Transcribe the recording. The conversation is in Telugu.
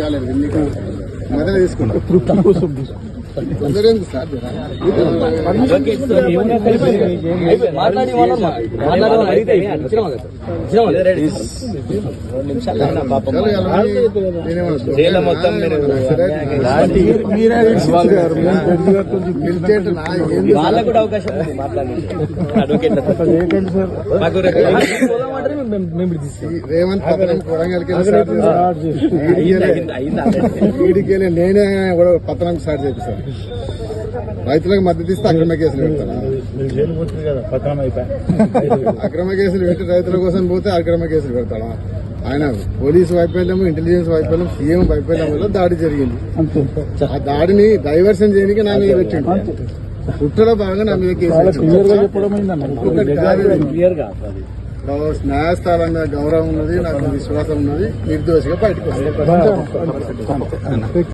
కాలేదు మొదలు తీసుకుంటాం? మాట్లాడి? వాళ్ళకు కూడా అవకాశం మేము- రేవంత్ నేనే కూడా పత్రం స్టార్ట్ చేపిస్తాను. రైతులకు మద్దతు ఇస్తే అక్రమ కేసులు పెడతాను. అక్రమ కేసులు పెట్టి రైతుల కోసం పోతే అక్రమ కేసులు పెడతాడా ఆయన పోలీసు వైఫల్యం ఇంటెలిజెన్స్ వైఫల్యం సీఎం వైఫల్యం వల్ల దాడి జరిగింది. ఆ దాడిని డైవర్షన్ చేయడానికి నా మీద పెట్టిండు. కుట్రలో భాగంగా నా మీద కేసు పెట్టిండు. న్యాయస్థానం మీద గౌరవం ఉన్నది నాకు విశ్వాసం ఉన్నది నిర్దోషిగా బయటకు వస్తాను